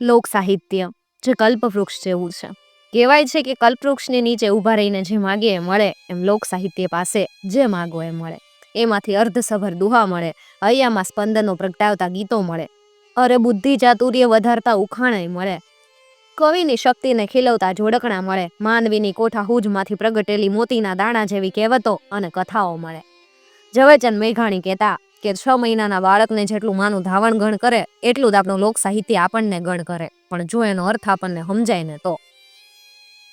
લોક સાહિત્ય, જે કલ્પવૃક્ષ જેવું છે. કહેવાય છે કે કલ્પવૃક્ષની નીચે ઊભા રહીને જે માગે એ મળે, એમ લોક સાહિત્ય પાસે જે માગો એ મળે. એમાંથી અર્ધસભર દુહા મળે, હૈયામાં સ્પંદનો પ્રગટાવતા ગીતો મળે. અરે બુદ્ધિ ચાતુર્ય વધારતા ઉખાણે મળે. કવિની શક્તિને ખીલવતા જોડકણા મળે. માનવીની કોઠા હુજમાંથી પ્રગટેલી મોતીના દાણા જેવી કહેવતો અને કથાઓ મળે. ઝવેરચંદ મેઘાણી કહેતા કે છ મહિનાના બાળકને જેટલું માનું ધાવણ ગણ કરે, એટલું જ આપણું લોક સાહિત્ય આપણને ગણ કરે. પણ જો એનો અર્થ આપણને સમજાય ને તો?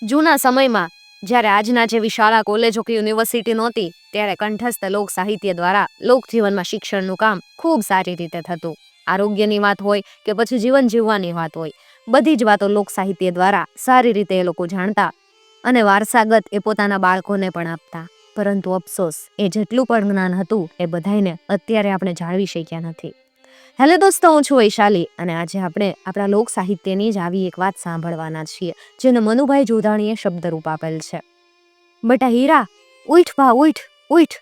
જૂના સમયમાં, જ્યારે આજના જેવી શાળા, કોલેજો કે યુનિવર્સિટી નહોતી, ત્યારે કંઠસ્થ લોક સાહિત્ય દ્વારા લોકજીવનમાં શિક્ષણનું કામ ખૂબ સારી રીતે થતું. આરોગ્યની વાત હોય કે પછી જીવન જીવવાની વાત હોય, બધી જ વાતો લોક સાહિત્ય દ્વારા સારી રીતે એ લોકો જાણતા અને વારસાગત એ પોતાના બાળકોને પણ આપતા. પરંતુ અફસોસ, એ જેટલું પણ જ્ઞાન હતું, એ બધાને અત્યારે આપણે જાળવી શક્યા નથી. હેલો દોસ્તો, હું છું વૈશાલી અને આજે આપણે આપણા લોક સાહિત્યની જ આવી એક વાત સાંભળવાના છીએ, જેને મનુભાઈ જોધાણીએ શબ્દરૂપ આપેલ છે. બટા હીરા, ઉઠ ભા ઉઠ ઉઠ.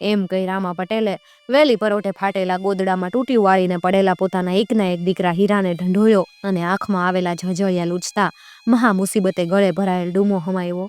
એમ કહી રામા પટેલે વેલી પરોઠે ફાટેલા ગોદડામાં તૂટી વાળીને પડેલા પોતાના એકના એક દીકરા હીરાને ઢંઢોયો અને આંખમાં આવેલા ઝઝળિયા લૂછતા મહા મુસીબતે ગળે ભરાયેલ ડૂમો હમાયો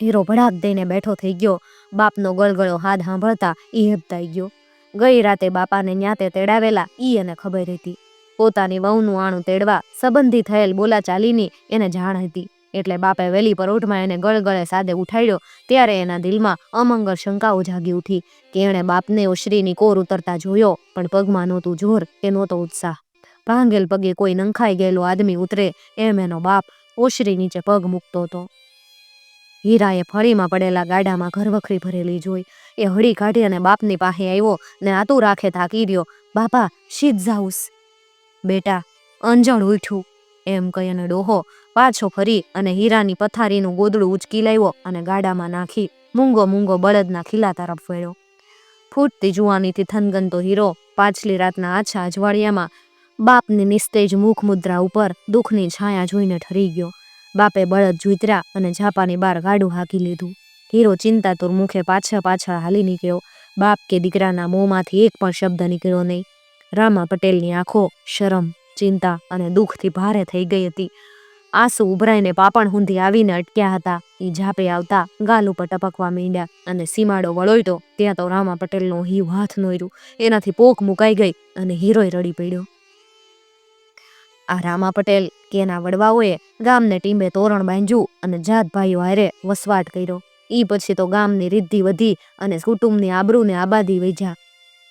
હીરો ભડાક દઈને બેઠો થઈ ગયો. બાપનો ગળગળો હાથ સાંભળતા એ હેબતાઈ ગયો. ગઈ રાતે બાપાને ન્યાતે તેડાવેલા ઈ એને ખબર હતી. પોતાની વહુનું આણું તેડવા સંબંધી થયેલ બોલાચાલીની એને જાણ હતી. એટલે બાપે વેલી પરોઠમાં એને ગળગળે સાદે ઉઠાડ્યો. ત્યારે એના દિલમાં અમંગળ શંકાઓ જાગી ઉઠી કે એણે બાપને ઓશરીની કોર ઉતરતા જોયો, પણ પગમાં નહોતું જોર કે નહોતો ઉત્સાહ. ભાંગેલ પગે કોઈ નંખાઈ ગયેલો આદમી ઉતરે એમ એનો બાપ ઓશ્રી નીચે પગ મૂકતો હતો. હીરાએ ફળીમાં પડેલા ગાડામાં ઘરવખરી ભરેલી જોઈ. એ હળી કાઢી અને બાપની પાસે આવ્યો ને આતું રાખે થાકી રહ્યો બાપા, શીત જાઉસ. બેટા અંજણ ઉઠ્યું. એમ કહી ડોહો પાછો ફરી અને હીરાની પથારીનું ગોદડું ઉચકી લાવ્યો અને ગાડામાં નાખી મૂંગો મૂંગો બળદના ખીલા તરફ વળ્યો. ફૂટતી જુવાનીથી થનગનતો હીરો પાછલી રાતના આછા અજવાળિયામાં બાપની નિસ્તેજ મુખ મુદ્રા ઉપર દુઃખની છાયા જોઈને ઠરી ગયો. બાપે બળદ જૂતર્યા અને ઝાપાની બાર ગાડું હાકી લીધું. હીરો ચિંતાતુર મુખે પાછળ પાછળ હાલી નીકળ્યો. બાપ કે દીકરાના મોંમાંથી એક પણ શબ્દ નીકળ્યો નહીં. રામા પટેલની આંખો શરમ, ચિંતા અને દુઃખથી ભારે થઈ ગઈ હતી. આંસુ ઉભરાઈને પાપણ હુંધી આવીને અટક્યા હતા. એ ઝાપે આવતા ગાલ ઉપર ટપકવા માંડ્યા અને સીમાડો વળોયતો ત્યાં તો રામા પટેલનો હીવ હાથ નોર્યું એનાથી પોક મુકાઈ ગઈ અને હીરોય રડી પડ્યો. આ રામા પટેલ કે એના વડવાઓએ ગામને ટીમે તોરણ બાંધ્યું અને જાત ભાઈઓ હારે વસવાટ કર્યો. ઈ પછી તો ગામની રિદ્ધિ વધી અને કુટુંબની આબરૂને આબાદી વૈજા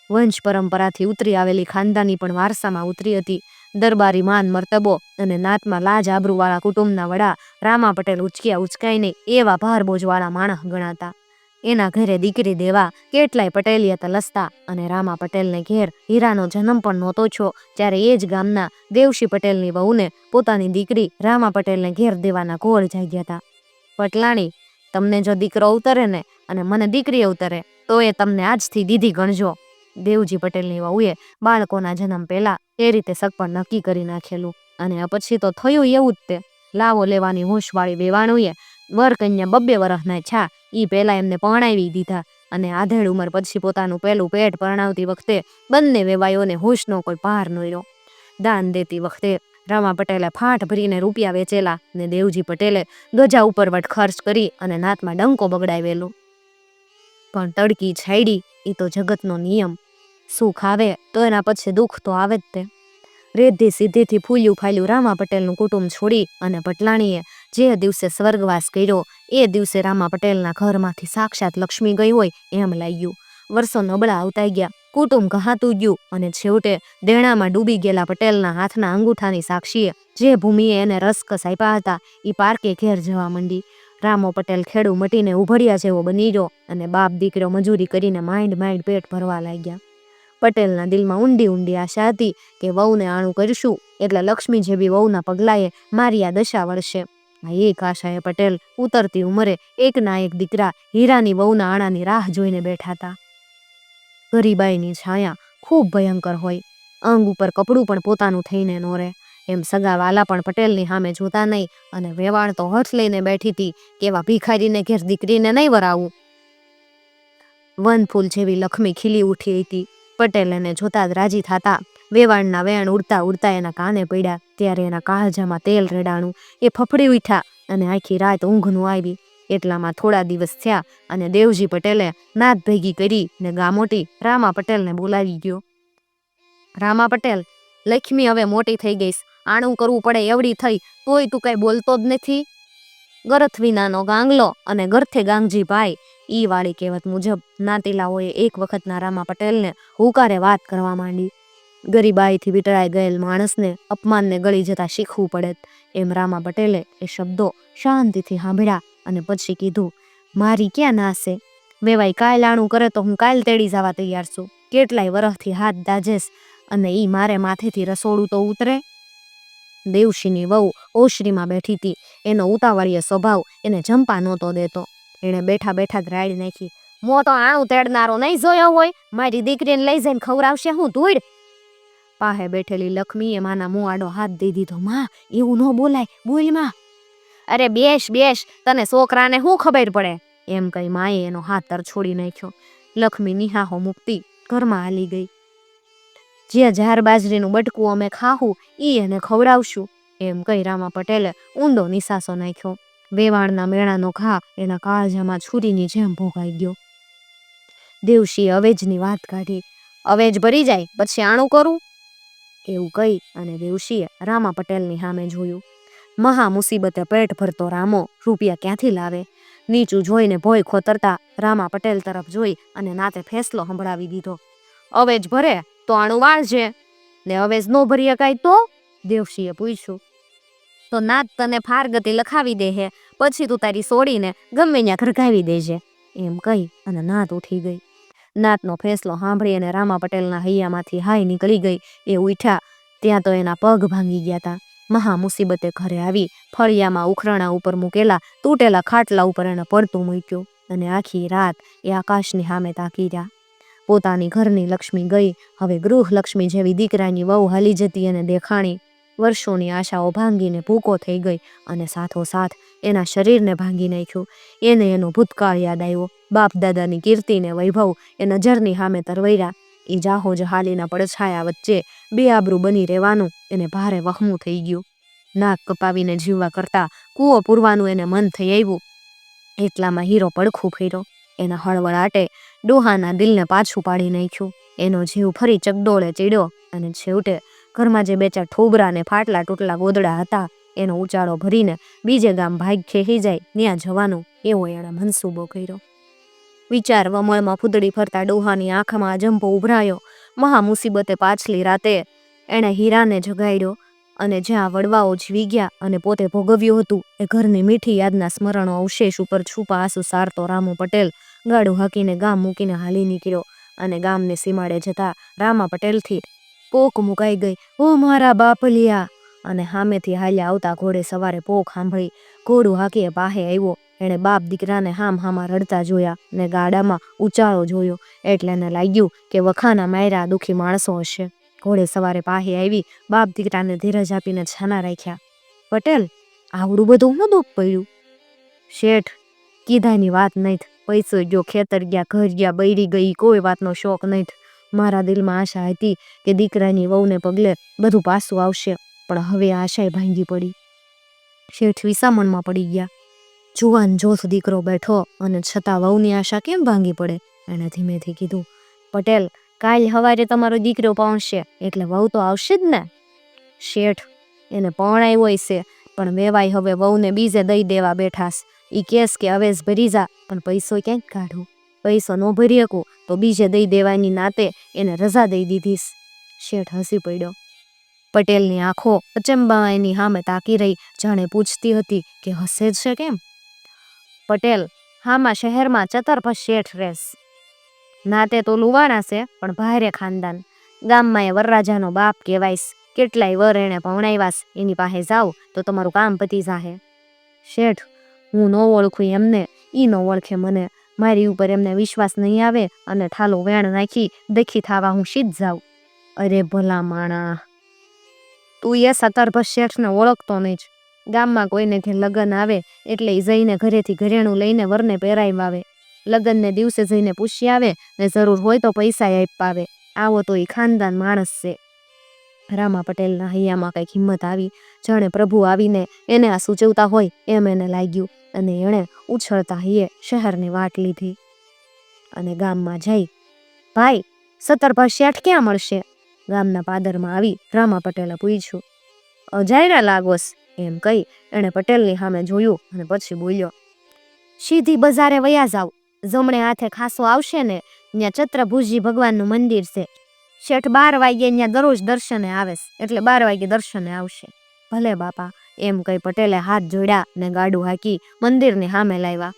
વંશ પરંપરાથી ઉતરી આવેલી ખાનદાની પણ વારસામાં ઉતરી હતી. દરબારી માન, મર્તબો અને નાતમાં લાજ આબરૂવાળા કુટુંબના વડા રામા પટેલ ઉચક્યા ઉચકાઈને એવા ભાર બોજવાળા માણસ ગણાતા. એના ઘરે દીકરી દેવા કેટલાય પટેલિયા તલસતા અને રામા પટેલને ઘેર હીરાનો જન્મ પણ નહોતો છો ત્યારે એ જ ગામના દેવશી પટેલની વહુને પોતાની દીકરી રામા પટેલને ઘેર દેવાના ઘોળ જાગ્યા હતા. પટલાણી, તમને જો દીકરો ઉતરે ને અને મને દીકરી ઉતરે, તો એ તમને આજથી દીધી ગણજો. દેવજી પટેલની વહુએ બાળકોના જન્મ પહેલા એ રીતે સગપણ નક્કી કરી નાખેલું અને પછી તો થયું એવું જ તે. લાવો લેવાની હોશવાળી વેવાણુએ વર કન્યા બબ્બે વરસના છા એ પહેલા એમને પરણાવી દીધા અને આધેડ ઉંમર પછી પોતાનું પહેલું પેટ પરણાવતી વખતે બંને વેવાયોને હોશનો કોઈ પાર નોર્યો દાન દેતી વખતે રામા પટેલે ફાટ ભરીને રૂપિયા વેચેલા ને દેવજી પટેલે ગજા ઉપર વટ ખર્ચ કરી અને નાતમાં ડંકો બગડાવેલો. પણ તડકી છાયડી એ તો જગતનો નિયમ. સુખ આવે તો એના પછી દુઃખ તો આવે જ તે. રેધી સીધીથી ફૂલ્યું ફાલ્યું રામા પટેલનું કુટુંબ છોડી અને પટલાણીએ જે દિવસે સ્વર્ગવાસ કર્યો, એ દિવસે રામા પટેલના ઘરમાંથી સાક્ષાત લક્ષ્મી ગઈ હોય એમ લાગ્યું. વર્ષો નબળા આવતા ગયા, કુટુંબ કહાતું ગયું અને છેવટે દેણામાં ડૂબી ગયેલા પટેલના હાથના અંગૂઠાની સાક્ષીએ જે ભૂમિએ એને રસકસ આપ્યા હતા એ પાર્કે ઘેર જવા માંડી. રામો પટેલ ખેડૂ મટીને ઉભડ્યા જેવો બની ગયો અને બાપ દીકરો મજૂરી કરીને માઇન્ડ માઇન્ડ પેટ ભરવા લાગ્યા. પટેલના દિલમાં ઊંડી ઊંડી આશા હતી કે વહુને આણું કરશું, એટલે લક્ષ્મી જેવી વહુના પગલાએ મારી આ દશા વળશે. એક આશાએ પટેલ ઉતરતી ઉંમરે એકના એક દીકરા હીરાની વહુના આણાની રાહ જોઈને બેઠા હતા. ગરીબાઈની છાયા ખૂબ ભયંકર હોય. અંગ ઉપર કપડું પણ પોતાનું થઈને નો રહે. એમ સગા વાલા પણ પટેલની સામે જોતા નહીં અને વેવાણ તો હઠ લઈને બેઠી હતી કેવા ભિખારીને ઘેર દીકરીને નહીં વરાવું. વનફૂલ જેવી લક્ષ્મી ખીલી ઉઠી હતી. પટેલ એને જોતા જ રાજી થતા વેવાણના વેણ ઉડતા ઉડતા એના કાને પડ્યા. ત્યારે એના કાળજામાં તેલ રેડાણું, એ ફફડી ઉઠ્યા અને આખી રાત ઊંઘ નો આવી. એટલામાં થોડા દિવસ થયા અને દેવજી પટેલે નાત ભેગી કરી ને ગામોટી રામા પટેલને બોલાવી ગયો. રામા પટેલ, લક્ષ્મી હવે મોટી થઈ ગઈશ. આણું કરવું પડે એવડી થઈ, તોય તું કઈ બોલતો જ નથી? ગરથ વિનાનો ગાંગલો અને ગરથે ગાંગજી ભાઈ, ઈ વાળી કહેવત મુજબ નાતીલાઓએ એક વખતના રામા પટેલને હુકારે વાત કરવા માંડી. ગરીબાઈથી વિટળાઈ ગયેલ માણસને, અપમાનને ગળી જતા શીખવું પડે એમ રામા પટેલે એ શબ્દો શાંતિથી સાંભળ્યા અને પછી કીધું, મારી ક્યાં નાશે વેવાઈ કાલ આણું કરે તો હું કાલ તેડી જવા તૈયાર છું. કેટલાય વરહથી હાથ દાજેશ અને ઈ મારે માથેથી રસોડું તો ઉતરે. દેવશીની વહુ ઓશરીમાં બેઠી હતી એનો ઉતાવળીય સ્વભાવ એને જંપા નહોતો દેતો. એણે બેઠા બેઠા જ રાડી નાખી, મો તો આણું તેડનારો નહીં જોયો હોય. મારી દીકરીને લઈ જઈને ખવડાવશે હું ધૂળ. પાહે બેઠેલી લક્ષ્મીએ માના મું આડો હાથ દઈ દીધો, માં, એવું ન બોલાય, બોલમાં. અરે બેસ બેસ, તને છોકરાને શું ખબર પડે? એમ કહી માએ એનો હાથ તરછોડી નાખ્યો. લક્ષ્મી નિહાહો મુક્તિ ઘરમાં હાલી ગઈ. જે ઝાર બાજરીનું બટકું અમે ખાહું, ઈ એને ખવડાવશું. એમ કહી રામા પટેલે ઊંડો નિસાસો નાખ્યો. વેવાણના મેળાનો ઘા એના કાળજામાં છુરીની જેમ ભોગાઈ ગયો. દેવશીએ અવેજની વાત કાઢી. અવેજ ભરી જાય, પછી આણું કરું? એવું કહી અને દેવશીએ રામા પટેલની સામે જોયું. મહા મુસીબતે પેટ ભરતો રામો રૂપિયા ક્યાંથી લાવે? નીચું જોઈને ભોય ખોતરતા રામા પટેલ તરફ જોઈ અને નાતે ફેસલો સંભળાવી દીધો. અવેજ ભરે તો આણું વાળજે. ને અવેજ નો ભરી શકાય તો? દેવશીએ પૂછ્યું. તો નાત તને ફારગતિ લખાવી દે હે, પછી તું તારી સોડીને ગમે ત્યાં ઘરઘાવી દેજે, એમ કહી અને નાત ઉઠી ગઈ. નાતનો ફેસલો સાંભળી અને રામા પટેલના હૈયામાંથી હાય નીકળી ગઈ. એ ઉઠ્યા. ત્યાં તો એના પગ ભાંગી ગયા હતા મહા મુસીબતે ઘરે આવી. ફળિયામાં ઉખરાણા ઉપર મૂકેલા, તૂટેલા ખાટલા ઉપર એને પડતું મૂક્યું અને આખી રાત એ આકાશની સામે તાકી રહ્યા. પોતાની ઘરની લક્ષ્મી ગઈ. હવે ગૃહ લક્ષ્મી જેવી દીકરાની વહુ હાલી જતી અને દેખાણી વર્ષોની આશાઓ ભાંગીને ભૂકો થઈ ગઈ અને સાથોસાથ એના શરીરને ભાંગી નાખ્યું. એને એનો ભૂતકાળ યાદ આવ્યો. બાપ દાદાની કીર્તિને વૈભવ એ નજરની સામે તરવૈરા. એ જાહો જહાલીના પડછાયા વચ્ચે બે આબરૂ બની રહેવાનું એને ભારે વહમું થઈ ગયું. નાક કપાવીને જીવવા કરતા કૂવો પૂરવાનું એને મન થઈ આવ્યું. એટલામાં હીરો પડખું ફેર્યો. એના હળવળાટે ડોહાના દિલને પાછું પાડી નાખ્યું. એનો જીવ ફરી ચકડોળે ચીડ્યો અને છેવટે ઘરમાં જે બે ચાર ઠોબરા ને ફાટલા તૂટલા ગોદડા હતા, એનો ઉચાળો ભરીને બીજે ગામ ભાગ ખેહી જાય, ત્યાં જવાનું એવો એણે મનસૂબો કર્યો. વિચાર વમળમાં ફૂદડી ફરતા ડોહાની આંખમાં અજંપો ઉભરાયો. મહા મુસીબતે પાછલી રાતે એણે હીરાને જગાડ્યો અને જ્યાં વડવાઓ જીવી ગયા અને પોતે ભોગવ્યું હતું, એ ઘરની મીઠી યાદના સ્મરણો અવશેષ ઉપર છુપા આંસુ સારતો રામુ પટેલ ગાડું હાકીને ગામ મૂકીને હાલી નીકળ્યો અને ગામને સીમાડે જતા રામા પટેલથી પોક મુકાઈ ગઈ. ઓ મારા બાપલિયા! અને સામેથી હાલ્યા આવતા ઘોડે સવારે પોક સાંભળી ઘોડું હાકીએ પાહે આવ્યો. એણે બાપ દીકરાને હામ હામાં રડતા જોયા ને ગાડામાં ઉચાળો જોયો. એટલે એને લાગ્યું કે વખાના માયરા દુખી માણસો હશે. ઘોડે સવારે પાહે આવી બાપ દીકરાને ધીરજ આપીને છાના રાખ્યા. પટેલ, આવડું બધું ન દુઃખ પડ્યું? શેઠ, કીધાની વાત નહીં પૈસો ગયો, ખેતર ગયા, ઘર ગયા, બૈરી ગઈ, કોઈ વાતનો શોખ નહીં મારા દિલમાં આશા હતી કે દીકરાની વહુને પગલે બધું પાછું આવશે, પણ હવે આશાએ ભાંગી પડી. શેઠ વિસામણમાં પડી ગયા. જુવાન જોથ દીકરો બેઠો અને છતાં વહુની આશા કેમ ભાંગી પડે? એણે ધીમેથી કીધું, પટેલ, કાલ સવારે તમારો દીકરો પહોંચશે એટલે વહુ તો આવશે જ ને? શેઠ, એને પરણાવ્યો છે પણ વેવાય હવે વહુને બીજે દઈ દેવા બેઠાસ ઈ કેસ કે અવેજ ભરી જા, પણ પૈસો ક્યાંક કાઢું? પૈસો ન ભરી શકું, તો બીજે દઈ દેવાની નાતે એને રજા દઈ દીધીશ. શેઠ હસી પડ્યો. પટેલની આંખો અચંબા એની સામે તાકી રહી. જાણે પૂછતી હતી કે હસે છે કેમ? પટેલ, હામાં શહેરમાં ચતરફ શેઠ રેસ. નાતે તો લુવાણા છે, પણ ભારે ખાનદાન. ગામમાં એ વરરાજાનો બાપ કહેવાયશ કેટલાય વર એણે ભવણાવ્યાસ. એની પાસે જાવ તો તમારું કામ પતી જાહે. શેઠ, હું ન ઓળખું એમને. ઈ ન ઓળખે મને. મારી ઉપર એમને વિશ્વાસ નહીં આવે અને ઠાલો વેણ નાખી દેખી થાવા હું સીધ જાઉં. અરે ભલા માણા. તું એ સતર્ભ શેઠને ઓળખતો નહીં જ. ગામમાં કોઈને કે લગ્ન આવે એટલે એ જઈને ઘરેથી ઘરેણું લઈને વરને પહેરાવી આવે લગ્નને દિવસે જઈને પૂછી આવે ને જરૂર હોય તો પૈસા આપ્યા આવે આવો તો એ ખાનદાન માણસ છે. રામા પટેલના હૈયામાં કંઈક હિંમત આવી. જાણે પ્રભુ આવીને એને આ સૂચવતા હોય એમ એને લાગ્યું. અને એણે ઉછળતા હૈયે શહેરની વાટ લીધી. અને ગામમાં જઈ, ભાઈ સત્તરભા શેઠ ક્યાં મળશે? ગામના પાદરમાં આવી રામા પટેલે પૂછ્યું. અજાયરા લાગોસ, એમ કહી એણે પટેલની સામે જોયું અને પછી બોલ્યો, સીધી બજારે વયા જાવ. જમણે હાથે ખાસો આવશે ને ત્યાં ચત્રભુજી ભગવાનનું મંદિર છે. શેઠ બાર વાગ્યે ત્યાં દરરોજ દર્શને આવે. એટલે બાર વાગ્યે દર્શને આવશે. ભલે બાપા એમ કહી પટેલે હાથ જોડ્યા ને ગાડું હાકી મંદિરની સામે લાવ્યા.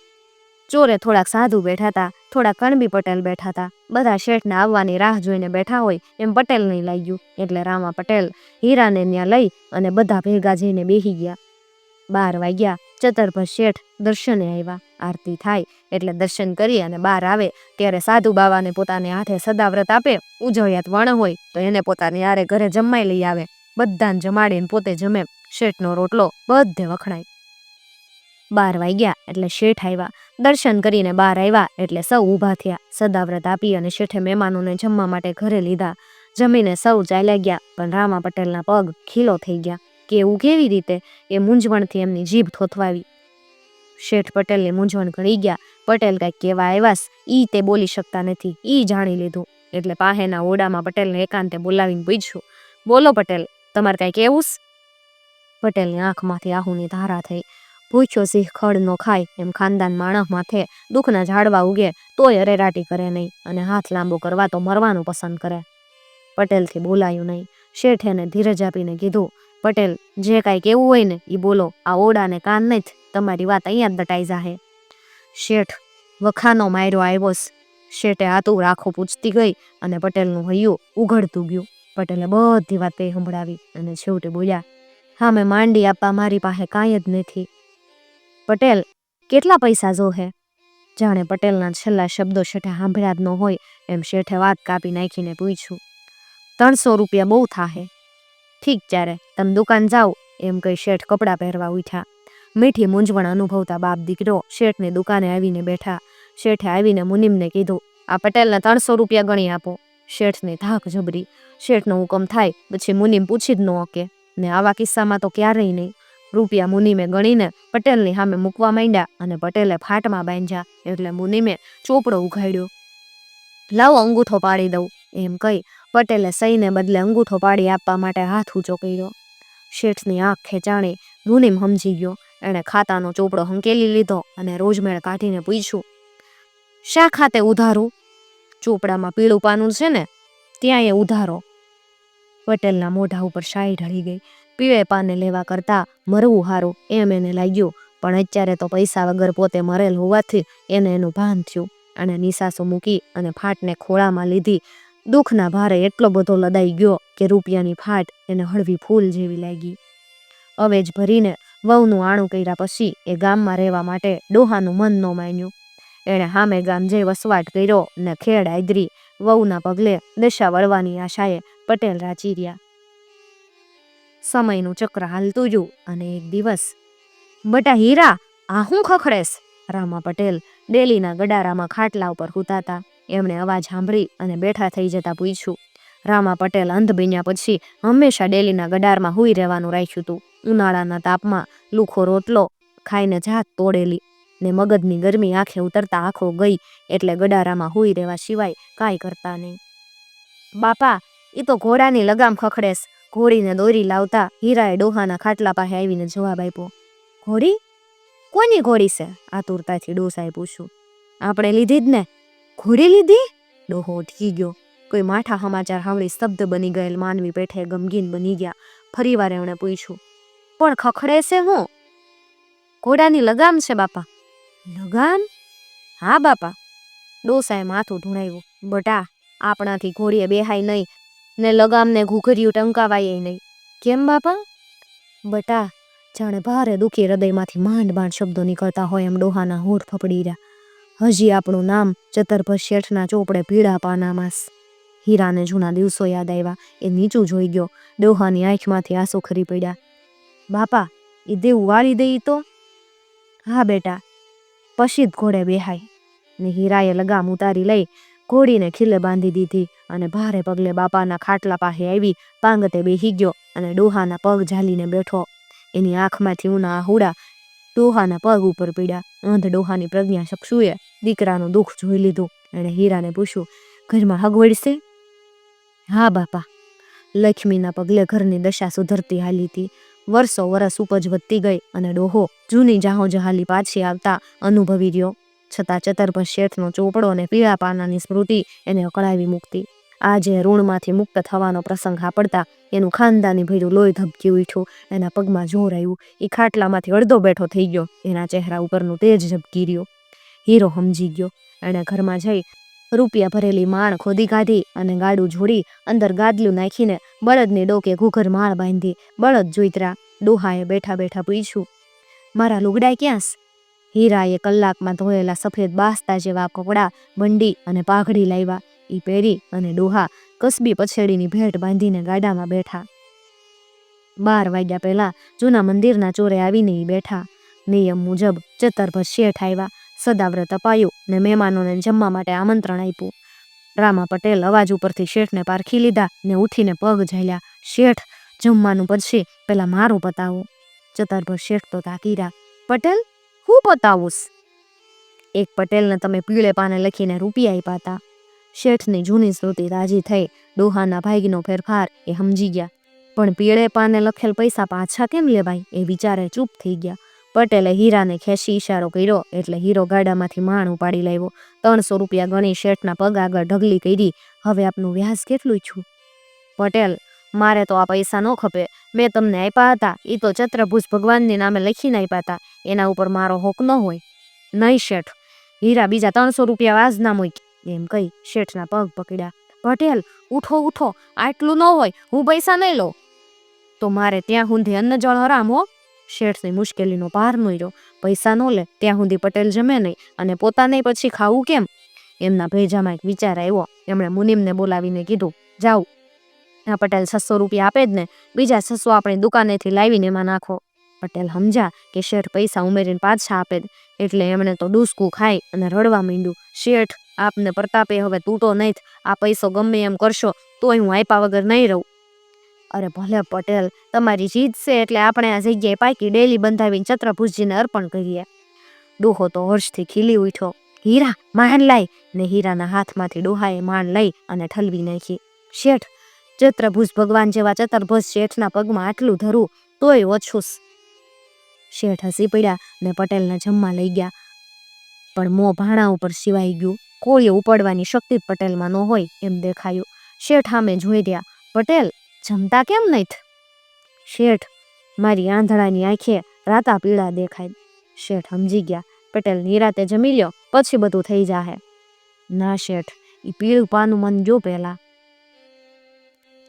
ચોરે થોડાક સાધુ બેઠા હતા, થોડા કણબી પટેલ બેઠા હતા. બધા શેઠને આવવાની રાહ જોઈને બેઠા હોય એમ પટેલ નહીં લાગ્યું. એટલે રામા પટેલ હીરાને ત્યાં લઈ અને બધા ભેગા જઈને બેહી ગયા. બાર વાગ્યા, ચતરભર શેઠ દર્શને આવ્યા. આરતી થાય એટલે દર્શન કરી અને બહાર આવે. ત્યારે સાધુ બાવાને પોતાને હાથે સદાવ્રત આપે. ઉજળિયાત વણ હોય તો એને પોતાની યારે ઘરે જમાઈ લઈ આવે. બધાને જમાડીને પોતે જમે. શેઠનો રોટલો બધે વખણાય. બાર વાગ્યા એટલે શેઠ આવ્યા. દર્શન કરીને બહાર આવ્યા એટલે સૌ ઊભા થયા. સદાવ્રત આપી અને શેઠે મહેમાનોને જમવા માટે ઘરે લીધા. જમીને સૌ ચાલ્યા ગયા, પણ રામા પટેલના પગ ખીલો થઈ ગયા. કેવું કેવી રીતે? એ મૂંઝવણથી એમની જીભ થોથવાવી. શેઠ પટેલની મૂંઝવણ ઘડી ગયા. પટેલ કાંઈક કહેવા આવ્યાસ ઈ તે બોલી શકતા નથી. ઈ જાણી લીધું. એટલે પાહેના ઓડામાં પટેલને એકાંતે બોલાવીને પૂછ્યું. બોલો પટેલ, તમારે કાંઈ કહેવું છે?" પટેલની આંખમાંથી આહુની ધારા થઈ. ભૂખ્યો સિંહ ખડ નો ખાય એમ ખાનદાન માણસ માથે દુઃખના ઝાડવા ઉગે તોય અરેરાટી કરે નહીં અને હાથ લાંબો કરવા તો મરવાનું પસંદ કરે. પટેલથી બોલાયું નહીં. શેઠ એને ધીરજ આપીને કીધું, પટેલ, જે કાંઈ કેવું હોય ને એ બોલો. આ ઓડાને કાન નહીં તમારી વાત અહીંયા જ દટાઈ જાહે. શેઠ વખાનો માર્યો આવ્યો શેઠે આતું રાખો પૂછતી ગઈ અને પટેલનું હૈયું ઉઘડતું ગયું. પટેલે બધી વાત તે સંભળાવી અને છેવટે બોલ્યા હા મેં માંડી આપવા મારી પાસે કાંઈ જ નથી. પટેલ, કેટલા પૈસા જોહે? જાણે પટેલના છેલ્લા શબ્દો શેઠે સાંભળ્યા જ ન હોય એમ શેઠે વાત કાપી નાખીને પૂછ્યું. ત્રણસો રૂપિયા બહુ થાહે. ઠીક ત્યારે તમે દુકાન જાઓ, એમ કહી શેઠ કપડાં પહેરવા ઉઠ્યા. મીઠી મૂંઝવણ અનુભવતા બાપ દીકરો શેઠની દુકાને આવીને બેઠા. શેઠે આવીને મુનિમને કીધું, આ પટેલને ત્રણસો રૂપિયા ગણી આપો. શેઠની ધાક જબરી. શેઠનો હુકમ થાય, પછી મુનિમ પૂછી જ ન શકે ને આવા કિસ્સામાં તો ક્યારેય નહીં. રૂપિયા મુનિમે ગણીને પટેલની સામે મૂકવા માંડ્યા અને પટેલે ફાટમાં બાંધ્યા એટલે મુનિમે ચોપડો ઉઘાડ્યો. લાવો અંગૂઠો પાડી દઉં, એમ કહી પટેલે સહીને બદલે અંગૂઠો પાડી આપવા માટે હાથ ઊંચો કર્યો. શેઠની આંખ ખેંચાણી મુનિમ સમજી ગયો. એણે ખાતાનો ચોપડો હંકેલી લીધો અને રોજમેળ કાઢીને પૂછ્યું, શા ખાતે ઉધારું? ચોપડામાં પીળું પાનું છે ને ત્યાં એ ઉધારો. પટેલના મોઢા ઉપર શાહી ઢળી ગઈ. પીવે પાને લેવા કરતા મરવું હારું એમ એને લાગ્યું, પણ અત્યારે તો પૈસા વગર પોતે મરેલ હોવાથી એને એનું ભાન થયું અને નિશાસો મૂકી અને ફાટને ખોળામાં લીધી. દુઃખના ભારે એટલો બધો લદાઈ ગયો કે રૂપિયાની ફાટ એને હળવી ફૂલ જેવી લાગી. અવેજ ભરીને વહુનું આણું કર્યા પછી એ ગામમાં રહેવા માટે ડોહાનું મન ન માન્યું. એણે હામે ગામ જઈ વસવાટ કર્યો ને ખેડ આદરી. વહુના પગલે દશા વળવાની આશાએ પટેલ રાચી રહ્યા. સમયનું ચક્ર હાલતું જુ અને એક દિવસ, બટા હીરા, આ હું ખખડેશ? રામા પટેલ ડેલીના ગડારામાં ખાટલા ઉપર હૂતાતા એમણે અવાજ સાંભળી અને બેઠા થઈ જતા પૂછ્યું. રામા પટેલ અંધ બન્યા પછી હંમેશા ડેલીના ગડારમાં હુઈ રહેવાનું રાખ્યું હતું ઉનાળાના તાપમાં લુખો રોટલો ખાઈને જાત તોડેલી. ને મગજની ગરમી આંખે ઉતરતા આંખો ગઈ એટલે ગડારામાં હોઈ રહેવા સિવાય કાંઈ કરતા નહીં. બાપા એ તો ઘોડાની લગામ ખખડેસ ઘોડીને દોરી લાવતા હીરાએ ડોહાના ખાટલા પાસે આવીને જવાબ આપ્યો. ઘોડી? કોની ઘોડી છે? આતુરતાથી ડોસાએ પૂછ્યું. આપણે લીધી જ ને. ઘોડી લીધી? ડોહો ઉઠી ગયો. કોઈ માઠા સમાચાર સાંભળી સ્તબ્ધ બની ગયેલ માનવી પેઠે ગમગીન બની ગયા. ફરીવાર એમણે પૂછ્યું. પણ ખખડે છે હું? ઘોડાની લગામ છે, બાપા. લગામ હા, બાપા. ડોસાએ માથું ઢૂંઢાવ્યું બટા, આપણાથી ઘોડીએ બેહાય નહીં ને લગામને ઘૂઘર્યું ટંકાવાય નહીં. કેમ, બાપા? બટા, જાણે ભારે દુઃખી હૃદયમાંથી માંડ માંડ શબ્દો નીકળતા હોય એમ ડોહાના હોઠ ફફડી રહ્યા. હજી આપણું નામ ચતરભર શેઠના ચોપડે પીળા પાનામાં. હીરાને જૂના દિવસો યાદ આવ્યા. એ નીચું જોઈ ગયો. ડોહાની આંખમાંથી આંસુ ખરી પડ્યા. બાપા એ દેવું વાળી દઈ તો? હા, બેટા. પછી જ ઘોડે બેહાય. ને હીરાએ લગામ ઉતારી લઈ ઘોડીને ખીલે બાંધી દીધી અને ભારે પગલે બાપાના ખાટલા પાસે આવી પાંગતે બેહી ગયો અને ડોહાના પગ ઝાલીને બેઠો. એની આંખમાંથી ઉના આહુડા ડોહાના પગ ઉપર પીડ્યા અંધ ડોહાની પ્રજ્ઞા ચક્ષુએ દીકરાનું દુઃખ જોઈ લીધું. એણે હીરાને પૂછ્યું, ઘરમાં હગવડશે? હા, બાપા. લક્ષ્મીના પગલે ઘરની દશા સુધરતી હાલી હતી. વર્ષો વરસ ઉપજ વધતી ગઈ અને ડોહો જૂની જાહો જહાલી પાછી આવતા અનુભવી રહ્યો. છતાં ચતરભ શેઠનો ચોપડો અને પીળા પાનાની સ્મૃતિ એને અકળાવી મૂકતી. આજે ઋણમાંથી મુક્ત થવાનો પ્રસંગ હાપડતા એનું ખાનદાની ભર્યું લોહી ધબકી ઉઠ્યું, એના પગમાં જોર આવ્યું એ ખાટલામાંથી અડધો બેઠો થઈ ગયો, એના ચહેરા ઉપરનું તેજ ઝબકી રહ્યો. હીરો સમજી ગયો, એણે ઘરમાં જઈ રૂપિયા ભરેલી માણ ખોદી કાઢી અને ગાડું જોડી અંદર ગાદલું નાખીને બળદને ડોકે ઘૂઘર માળ બાંધી બળદ જોઈતરા ડોહાએ બેઠા બેઠા પૂછ્યું, મારા લુગડાય ક્યાંસ હીરાએ કલાકમાં ધોયેલા સફેદ બાસતા જેવા કપડાં બંડી અને પાઘડી લાવ્યા. એ પહેરી અને ડોહા કસબી પછેડીની ભેટ બાંધીને ગાડામાં બેઠા. બાર વાગ્યા પહેલા જૂના મંદિરના ચોરે આવીને ઈ બેઠા. નિયમ મુજબ ચતરભર શેઠ આવ્યા. સદાવ્રત અપાયું ને મહેમાનોને જમવા માટે આમંત્રણ આપ્યું. રામા પટેલ અવાજ ઉપરથી શેઠને પારખી લીધા ને ઉઠીને પગ ઝાલ્યા. શેઠ, જમવાનું પછી પેલા મારું પતાવો. ચતરભર શેઠ તો તાકીરા પટેલ, હું પતાવુંસ એક પટેલને તમે પીળે પાને લખીને રૂપિયા આપ્યા હતા. શેઠની જૂની સ્મૃતિ રાજી થઈ. ડોહાના ભાઈનો ફેરફાર એ સમજી ગયા. પણ પીળે પાને લખેલ પૈસા પાછા કેમ લેવાય? એ વિચારે ચૂપ થઈ ગયા. પટેલે હીરાને ખેંચી ઈશારો કર્યો એટલે હીરો ગાડામાંથી માણ ઉપાડી લાવ્યો. ત્રણસો રૂપિયા ગણી શેઠના પગ આગળ ઢગલી કરી, હવે આપનું વ્યાજ કેટલું છું પટેલ, મારે તો આ પૈસા ન ખપે. મેં તમને આપ્યા હતા. એ તો ચત્રભુજ ભગવાનની નામે લખીને આપ્યા હતા. એના ઉપર મારો હોક ન હોય. નહીં શેઠ. હીરા બીજા ત્રણસો રૂપિયા વાજ ના મૂક એમ કહી શેઠના પગ પકડ્યા. પટેલ, ઉઠો ઉઠો. આટલું ન હોય. હું પૈસા નહીં લઉં. તો મારે ત્યાં સુધી અન્ન જળ હરામ હો. શેઠની મુશ્કેલીનો પાર નોર્યો પૈસા ન લે, ત્યાં સુધી પટેલ જમે નહીં. અને પોતાને પછી ખાવું કેમ? એમના ભેજામાં એક વિચાર આવ્યો. એમણે મુનિમને બોલાવીને કીધું, જાઓ. આ પટેલ છસો રૂપિયા આપે જ ને. બીજા છસો આપણી દુકાનેથી લાવીને એમાં નાખો. પટેલ સમજ્યા કે શેઠ પૈસા ઉમેરીને પાછા આપે એટલે એમણે તો ડૂસકું ખાઈ અને રડવા માંડ્યું, શેઠ, આપને પ્રતાપે હવે તૂટો નહીં આ પૈસો ગમે એમ કરશો, તોય હું આપ્યા વગર નહીં રહું. અરે ભલે પટેલ, તમારી જીત છે એટલે આપણે આ જગ્યાએ પાકી ડેલી બંધાવીને ચત્રભુજજીને અર્પણ કરીએ. ડોહો તો હર્ષથી ખીલી ઉઠ્યો. હીરા માન લાઈ. ને હીરાના હાથમાંથી ડોહાએ માન લઈ અને ઠલવી નાખી. શેઠ ચત્રભુજ ભગવાન જેવા ચતરભુજ શેઠના પગમાં આટલું ધરું તોય ઓછું શેઠ હસી પડ્યા ને પટેલને જમવા લઈ ગયા. પણ મોં ભાણા ઉપર સિવાઈ ગયું. કોળીએ ઉપાડવાની શક્તિ પટેલમાં ન હોય એમ દેખાયું. શેઠ સામે જોઈ રહ્યા. પટેલ જમતા કેમ નહીં શેઠ, મારી આંધળાની આંખે રાતા પીળા દેખાય. શેઠ સમજી ગયા, પટેલ નિરાતે જમી લ્યો, પછી બધું થઈ જાહે. ના શેઠ એ પીળું પાનું મન જો પહેલા.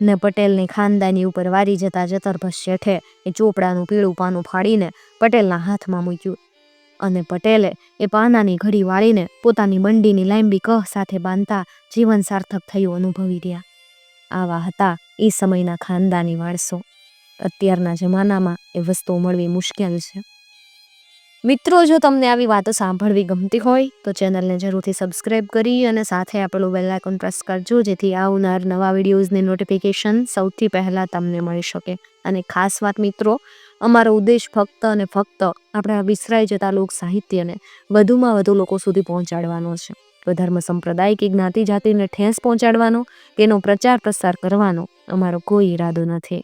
ને પટેલની ખાનદાની ઉપર વારી જતા જતરભસ શેઠે એ ચોપડાનું પીળું પાનું ફાડીને પટેલના હાથમાં મૂક્યું. અને પટેલે એ પાનાની ઘડી વાળીને પોતાની બંડીની લાંબી કહ સાથે બાંધતા જીવન સાર્થક થયું અનુભવી રહ્યા. આવા હતા એ સમયના ખાનદાની વારસો. અત્યારના જમાનામાં એ વસ્તુઓ મળવી મુશ્કેલ છે. મિત્રો, જો તમને આવી વાતો સાંભળવી ગમતી હોય, તો ચેનલને જરૂરથી સબસ્ક્રાઇબ કરી અને સાથે આપેલું બેલ આઇકોન પ્રેસ કરજો, જેથી આવનાર નવા વિડીયોઝની નોટિફિકેશન સૌથી પહેલાં તમને મળી શકે. અને ખાસ વાત મિત્રો, અમારો ઉદ્દેશ ફક્ત અને ફક્ત આપણા વિસરાઈ જતા લોક સાહિત્યને વધુમાં વધુ લોકો સુધી પહોંચાડવાનો છે. તો ધર્મ સંપ્રદાય કે જ્ઞાતિ જાતિને ઠેસ પહોંચાડવાનો કે એનો પ્રચાર પ્રસાર કરવાનો અમારો કોઈ ઈરાદો નથી.